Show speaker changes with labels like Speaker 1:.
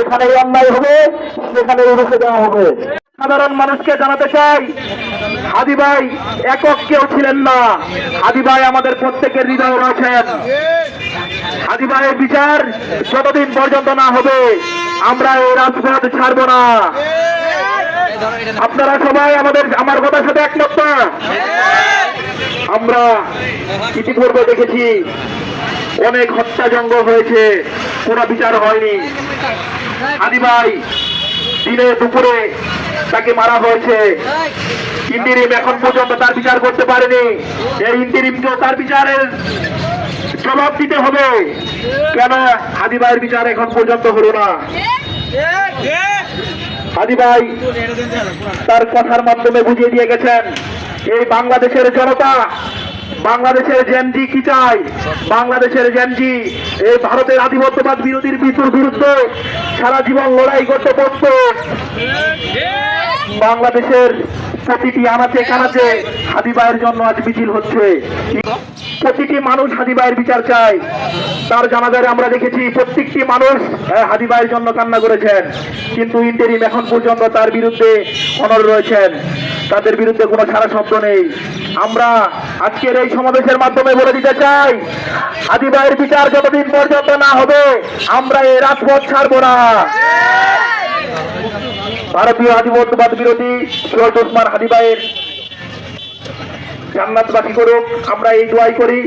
Speaker 1: যেখানে অন্যায় হবে, সেখানে রুখে দেওয়া হবে। সাধারণ মানুষকে জানাতে চাই, হাদি ভাই, একক কেউ ছিলেন না। হাদি ভাই আমাদের প্রত্যেকের হৃদয়ে রয়েছেন। হাদি ভাইয়ের বিচার যতদিন পর্যন্ত না হবে, আমরা এই রাজপথ ছাড়বো না। আপনারা সবাই আমাদের, আমার কথার সাথে একমত না? আমরা ইতিপূর্বে দেখেছি, অনেক হত্যাজঙ্গ হয়েছে। কোনো বিচার হয়নি। হাদি ভাই, দিনে দুপুরে তাকে মারা হয়েছে। ইন্দিরিম এখন পর্যন্ত তার বিচার করতে পারেনি। এই ইন্দিরিমকেও তার বিচারের জবাব দিতে হবে। কেন? হাদি ভাইয়ের বিচার এখন পর্যন্ত হলো না। হাদি ভাই, তার কথার মাধ্যমে বুঝিয়ে দিয়ে গেছেন, এই বাংলাদেশের জনতা বাংলাদেশের জেনজি কি চাই? বাংলাদেশের জেনজি এই ভারতের আধিপত্যবাদ বিরোধীর বিতুর বিরুদ্ধে সারা জীবন লড়াই করতে প্রস্তুত বাংলাদেশের প্রতিটি আনাচে কানাচে হাদিবাইয়ের জন্য আজ মিছিল হচ্ছে। প্রতিটি মানুষ হাদিবাইয়ের বিচার চায়। তার জানাজারে আমরা দেখেছি প্রত্যেকটি মানুষ আহ, হাদিবাইয়ের জন্য কান্না করেছেন। কিন্তু ইন্টারিম এখন পর্যন্ত তার বিরুদ্ধে অনর রয়েছেন। তাদের বিরুদ্ধে কোনো সারা শব্দ নেই। আমরা আজকের এই সমাবেশের মাধ্যমে বলে দিতে চাই আদিবাইয়ের বিচার যতদিন পর্যন্ত না হবে, আমরা এই রাজপথ ছাড়বো না। ভারতীয় আধিপত্যবাদ বিরোধী সৈয়দ ওসমান হাদিবাইয়ের জান্নাতবাসী করুক, আমরা এই দোয়াই করি।